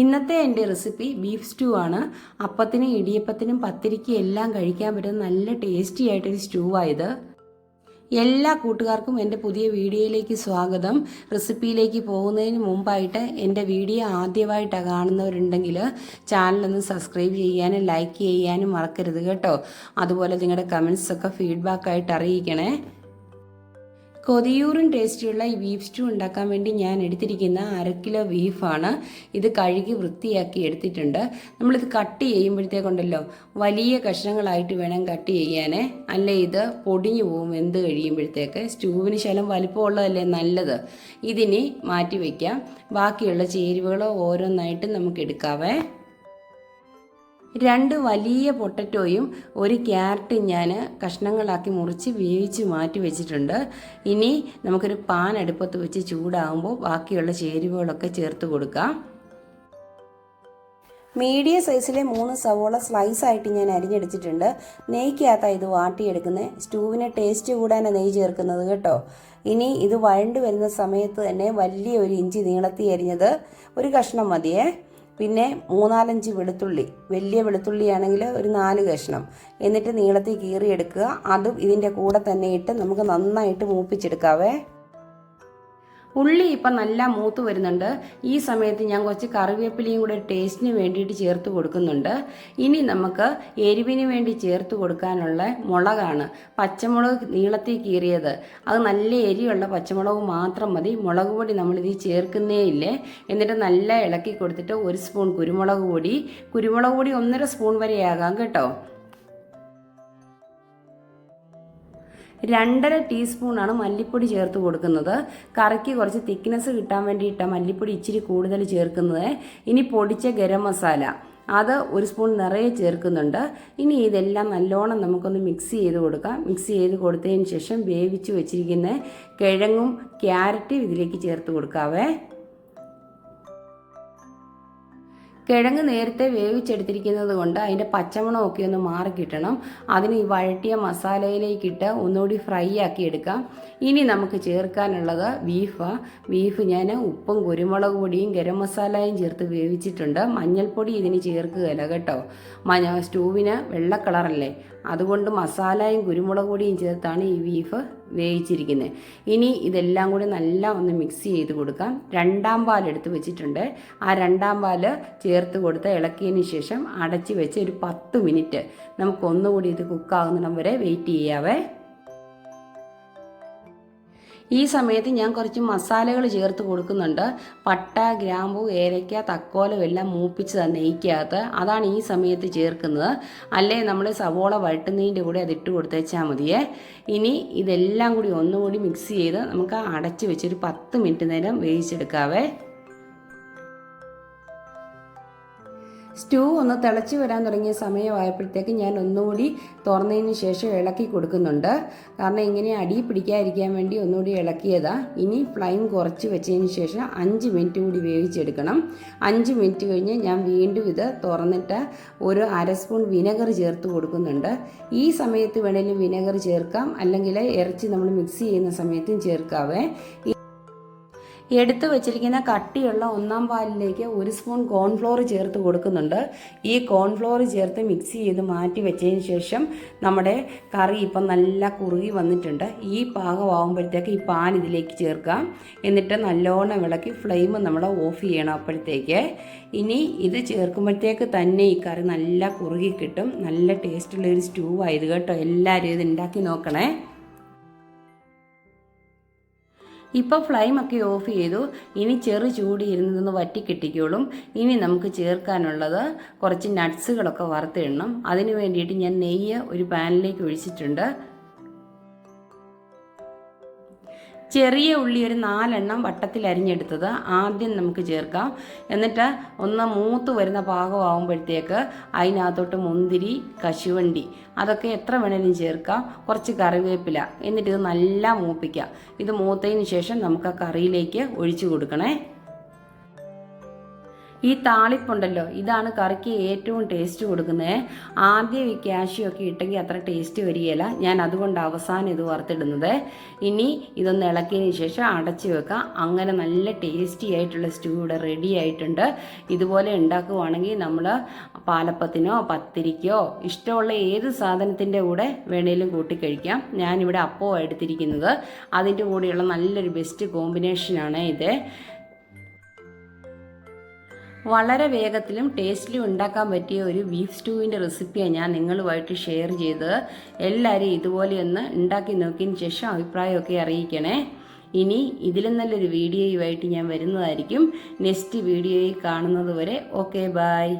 ഇന്നത്തെ എന്റെ recipe beef stew ആണ്. അപ്പത്തിനും ഇടിയപ്പത്തിനും പത്തിരിക്കും എല്ലാം കഴിക്കാൻ പറ്റുന്ന നല്ല ടേസ്റ്റി ആയിട്ടൊരു സ്റ്റൂ ആയത്. എല്ലാ കൂട്ടുകാർക്കും എന്റെ പുതിയ വീഡിയോയിലേക്ക് സ്വാഗതം. റെസിപ്പിയിലേക്ക് പോകുന്നതിന് മുമ്പായിട്ട് എന്റെ വീഡിയോ ആദ്യമായിട്ടാണ് കാണുന്നവരുണ്ടെങ്കിൽ ചാനലൊന്ന് സബ്സ്ക്രൈബ് ചെയ്യാനും ലൈക്ക് ചെയ്യാനും മറക്കരുത് കേട്ടോ. അതുപോലെ നിങ്ങളുടെ കമൻസൊക്കെ ഫീഡ്ബാക്കായിട്ട് അറിയിക്കണേ. കൊതിയൂറും ടേസ്റ്റിയുള്ള ഈ ബീഫ് സ്റ്റൂ ഉണ്ടാക്കാൻ വേണ്ടി ഞാൻ എടുത്തിരിക്കുന്ന അര കിലോ ബീഫാണ്. ഇത് കഴുകി വൃത്തിയാക്കി എടുത്തിട്ടുണ്ട്. നമ്മളിത് കട്ട് ചെയ്യുമ്പോഴത്തേക്കുണ്ടല്ലോ വലിയ കഷ്ണങ്ങളായിട്ട് വേണം കട്ട് ചെയ്യാനേ. അല്ല ഇത് പൊടിഞ്ഞു പോകും വെന്ത് കഴിയുമ്പോഴത്തേക്ക്. സ്റ്റൂവിന് ശലം വലിപ്പമുള്ളതല്ലേ നല്ലത്? ഇതിനി മാറ്റി വയ്ക്കാം. ബാക്കിയുള്ള ചേരുവകൾ ഓരോന്നായിട്ട് നമുക്ക് എടുക്കാവേ. രണ്ട് വലിയ പൊട്ടറ്റോയും ഒരു ക്യാരറ്റും ഞാൻ കഷ്ണങ്ങളാക്കി മുറിച്ച് വേവിച്ച് മാറ്റി വെച്ചിട്ടുണ്ട്. ഇനി നമുക്കൊരു പാൻ അടുപ്പത്ത് വെച്ച് ചൂടാകുമ്പോൾ ബാക്കിയുള്ള ചേരുവകളൊക്കെ ചേർത്ത് കൊടുക്കാം. മീഡിയം സൈസിലെ മൂന്ന് സവോള സ്ലൈസ് ആയിട്ട് ഞാൻ അരിഞ്ഞെടുത്തിട്ടുണ്ട്. നെയ്ക്കകത്താണ് ഇത് വാട്ടിയെടുക്കുന്നത്. സ്റ്റൂവിന് ടേസ്റ്റ് കൂടാനാണ് നെയ്യ് ചേർക്കുന്നത് കേട്ടോ. ഇനി ഇത് വഴണ്ട് വരുന്ന സമയത്ത് തന്നെ വലിയ ഒരു ഇഞ്ചി നീളത്തി അരിഞ്ഞത് ഒരു കഷ്ണം മതിയേ. പിന്നെ മൂന്നാലഞ്ച് വെളുത്തുള്ളി വലിയ വെളുത്തുള്ളിയാണെങ്കിൽ ഒരു നാല് കഷ്ണം. എന്നിട്ട് നീളത്തിൽ കീറിയെടുക്കുക. അതും ഇതിന്റെ കൂടെ തന്നെ ഇട്ട് നമുക്ക് നന്നായിട്ട് മൂപ്പിച്ചെടുക്കാവേ. ഉള്ളി ഇപ്പം നല്ല മൂത്ത് വരുന്നുണ്ട്. ഈ സമയത്ത് ഞാൻ കുറച്ച് കറിവേപ്പിലയും കൂടെ ടേസ്റ്റിന് വേണ്ടിയിട്ട് ചേർത്ത് കൊടുക്കുന്നുണ്ട്. ഇനി നമുക്ക് എരിവിന് വേണ്ടി ചേർത്ത് കൊടുക്കാനുള്ള മുളകാണ്. പച്ചമുളക് നീളത്തിൽ കീറിയത്. അത് നല്ല എരിയുള്ള പച്ചമുളക് മാത്രം മതി. മുളക് പൊടി നമ്മളിത് ചേർക്കുന്നേ ഇല്ലേ? എന്നിട്ട് നല്ല ഇളക്കി കൊടുത്തിട്ട് ഒരു സ്പൂൺ കുരുമുളക് പൊടി. കുരുമുളക് പൊടി ഒന്നര സ്പൂൺ വരെയാകാം കേട്ടോ. രണ്ടര ടീസ്പൂണാണ് മല്ലിപ്പൊടി ചേർത്ത് കൊടുക്കുന്നത്. കറിക്ക് കുറച്ച് തിക്നെസ് കിട്ടാൻ വേണ്ടിയിട്ടാണ് മല്ലിപ്പൊടി ഇച്ചിരി കൂടുതൽ ചേർക്കുന്നത്. ഇനി പൊടിച്ച ഗരം മസാല. അത് ഒരു സ്പൂൺ നിറയെ ചേർക്കുന്നുണ്ട്. ഇനി ഇതെല്ലാം നല്ലോണം നമുക്കൊന്ന് മിക്സ് ചെയ്ത് കൊടുക്കാം. മിക്സ് ചെയ്ത് കൊടുത്തതിന് ശേഷം വേവിച്ച് വെച്ചിരിക്കുന്ന കിഴങ്ങും ക്യാരറ്റും ഇതിലേക്ക് ചേർത്ത് കൊടുക്കാവേ. കിഴങ്ങ് നേരത്തെ വേവിച്ചെടുത്തിരിക്കുന്നത് കൊണ്ട് അതിന്റെ പച്ചമണമൊക്കെ ഒന്ന് മാറി കിട്ടണം. അതിന് ഈ വഴട്ടിയ മസാലയിലേക്കിട്ട് ഒന്നുകൂടി ഫ്രൈ ആക്കി എടുക്കാം. ഇനി നമുക്ക് ചേർക്കാനുള്ളത് ബീഫ്. ബീഫ് ഞാൻ ഉപ്പും കുരുമുളക് പൊടിയും ഗരം മസാലയും ചേർത്ത് വേവിച്ചിട്ടുണ്ട്. മഞ്ഞൾപ്പൊടി ഇതിന് ചേർക്കുകയില്ല കേട്ടോ. സ്റ്റൂവിന് വെള്ള കളറല്ലേ? അതുകൊണ്ട് മസാലയും കുരുമുളക് പൊടിയും ചേർത്താണ് ഈ ബീഫ് വേവിച്ചിരിക്കുന്നത്. ഇനി ഇതെല്ലാം കൂടി നല്ല ഒന്ന് മിക്സ് ചെയ്ത് കൊടുക്കാം. രണ്ടാം പാൽ എടുത്ത് വെച്ചിട്ടുണ്ട്. ആ രണ്ടാം പാൽ ചേർത്ത് കൊടുത്ത് ഇളക്കിയതിന് ശേഷം അടച്ച് വെച്ച് ഒരു പത്ത് മിനിറ്റ് നമുക്ക് ഒന്നുകൂടി ഇത് കുക്കാകുന്നിടം വരെ വെയിറ്റ് ചെയ്യാവേ. ഈ സമയത്ത് ഞാൻ കുറച്ച് മസാലകൾ ചേർത്ത് കൊടുക്കുന്നുണ്ട്. പട്ട ഗ്രാമ്പു ഏലയ്ക്ക തക്കോലം എല്ലാം മൂപ്പിച്ച് നെയ്ക്കകത്ത്. അതാണ് ഈ സമയത്ത് ചേർക്കുന്നത്. അല്ലേ നമ്മൾ സവോള വഴട്ടുന്നതിന്റെ കൂടെ അത് ഇട്ട് കൊടുത്തേച്ചാൽ മതിയേ. ഇനി ഇതെല്ലാം കൂടി ഒന്നുകൂടി മിക്സ് ചെയ്ത് നമുക്ക് അടച്ച് വെച്ചൊരു പത്ത് മിനിറ്റ് നേരം വേവിച്ചെടുക്കാവേ. സ്റ്റൂ ഒന്ന് തിളച്ച് വരാൻ തുടങ്ങിയ സമയമായപ്പോഴത്തേക്ക് ഞാൻ ഒന്നുകൂടി തുറന്നതിന് ശേഷം ഇളക്കി കൊടുക്കുന്നുണ്ട്. കാരണം ഇങ്ങനെ അടി പിടിക്കാതിരിക്കാൻ വേണ്ടി ഒന്നുകൂടി ഇളക്കിയതാ. ഇനി ഫ്ലെയിം കുറച്ച് വെച്ചതിന് ശേഷം അഞ്ച് മിനിറ്റ് കൂടി വേവിച്ചെടുക്കണം. അഞ്ച് മിനിറ്റ് കഴിഞ്ഞ് ഞാൻ വീണ്ടും ഇത് തുറന്നിട്ട് ഒരു അര സ്പൂൺ വിനെഗർ ചേർത്ത് കൊടുക്കുന്നുണ്ട്. ഈ സമയത്ത് വേണമെങ്കിലും വിനെഗർ ചേർക്കാം. അല്ലെങ്കിൽ ഇറച്ചി നമ്മൾ മിക്സ് ചെയ്യുന്ന സമയത്തും ചേർക്കാവേ. എടുത്തു വെച്ചിരിക്കുന്ന കട്ടിയുള്ള ഒന്നാം പാലിലേക്ക് ഒരു സ്പൂൺ കോൺഫ്ലോർ ചേർത്ത് കൊടുക്കുന്നുണ്ട്. ഈ കോൺഫ്ലോർ ചേർത്ത് മിക്സ് ചെയ്ത് മാറ്റി വെച്ചതിന് ശേഷം നമ്മുടെ കറി ഇപ്പം നല്ല കുറുകി വന്നിട്ടുണ്ട്. ഈ പാകമാകുമ്പോഴത്തേക്ക് ഈ പാൻ ഇതിലേക്ക് ചേർക്കാം. എന്നിട്ട് നല്ലോണം വിളക്കി ഫ്ലെയിം നമ്മൾ ഓഫ് ചെയ്യണം അപ്പോഴത്തേക്ക്. ഇനി ഇത് ചേർക്കുമ്പോഴത്തേക്ക് തന്നെ ഈ കറി നല്ല കുറുകി കിട്ടും. നല്ല ടേസ്റ്റുള്ള ഒരു സ്റ്റൂ ആയത് കേട്ടോ. എല്ലാവരും ഇത് ഉണ്ടാക്കി നോക്കണേ. ഇപ്പോൾ ഫ്ലെയിമൊക്കെ ഓഫ് ചെയ്തു. ഇനി ചെറു ചൂടി വറ്റി കിട്ടിക്കോളും. ഇനി നമുക്ക് ചേർക്കാനുള്ളത് കുറച്ച് നട്ട്സുകളൊക്കെ വറുത്തിടണം. അതിന് വേണ്ടിയിട്ട് ഞാൻ നെയ്യ് ഒരു പാനിലേക്ക് ഒഴിച്ചിട്ടുണ്ട്. ചെറിയ ഉള്ളി ഒരു നാലെണ്ണം വട്ടത്തിൽ അരിഞ്ഞെടുത്തത് ആദ്യം നമുക്ക് ചേർക്കാം. എന്നിട്ട് ഒന്ന് മൂത്ത് വരുന്ന പാകമാകുമ്പോഴത്തേക്ക് അതിനകത്തോട്ട് മുന്തിരി കശുവണ്ടി അതൊക്കെ എത്ര വേണേലും ചേർക്കാം. കുറച്ച് കറിവേപ്പില എന്നിട്ട് ഇത് നല്ല മൂപ്പിക്കാം. ഇത് മൂത്തതിന് ശേഷം നമുക്ക് ആ കറിയിലേക്ക് ഒഴിച്ചു കൊടുക്കണേ. ഈ താളിപ്പുണ്ടല്ലോ ഇതാണ് കറിക്ക് ഏറ്റവും ടേസ്റ്റ് കൊടുക്കുന്നത് ആദ്യം ഈ കാഷ്യൂ ഇട്ടെങ്കിൽ അത്ര ടേസ്റ്റ് വരികയില്ല ഞാൻ അതുകൊണ്ട് അവസാനം ഇത് വറുത്തിടുന്നത്. ഇനി ഇതൊന്ന് ഇളക്കിയതിന് ശേഷം അടച്ചു വെക്കാം. അങ്ങനെ നല്ല ടേസ്റ്റി ആയിട്ടുള്ള സ്റ്റൂ ഇവിടെ റെഡി ആയിട്ടുണ്ട്. ഇതുപോലെ ഉണ്ടാക്കുവാണെങ്കിൽ നമ്മൾ പാലപ്പത്തിനോ പത്തിരിക്കോ ഇഷ്ടമുള്ള ഏത് സാധനത്തിന്റെ കൂടെ വേണേലും കൂട്ടി കഴിക്കാം. ഞാനിവിടെ അപ്പോ എടുത്തിരിക്കുന്നത്. അതിന്റെ കൂടെയുള്ള നല്ലൊരു ബെസ്റ്റ് കോമ്പിനേഷനാണ് ഇത്. വളരെ വേഗത്തിലും ടേസ്റ്റിലും ഉണ്ടാക്കാൻ പറ്റിയ ഒരു ബീഫ് സ്റ്റൂവിന്റെ റെസിപ്പിയാണ് ഞാൻ നിങ്ങളുമായിട്ട് ഷെയർ ചെയ്തത് എല്ലാവരും ഇതുപോലെയൊന്ന് ഉണ്ടാക്കി നോക്കിയതിന് ശേഷം അഭിപ്രായമൊക്കെ അറിയിക്കണേ. ഇനി ഇതിലും നല്ലൊരു വീഡിയോയുമായിട്ട് ഞാൻ വരുന്നതായിരിക്കും. നെക്സ്റ്റ് വീഡിയോയിൽ കാണുന്നത് വരെ ഓക്കെ ബായ്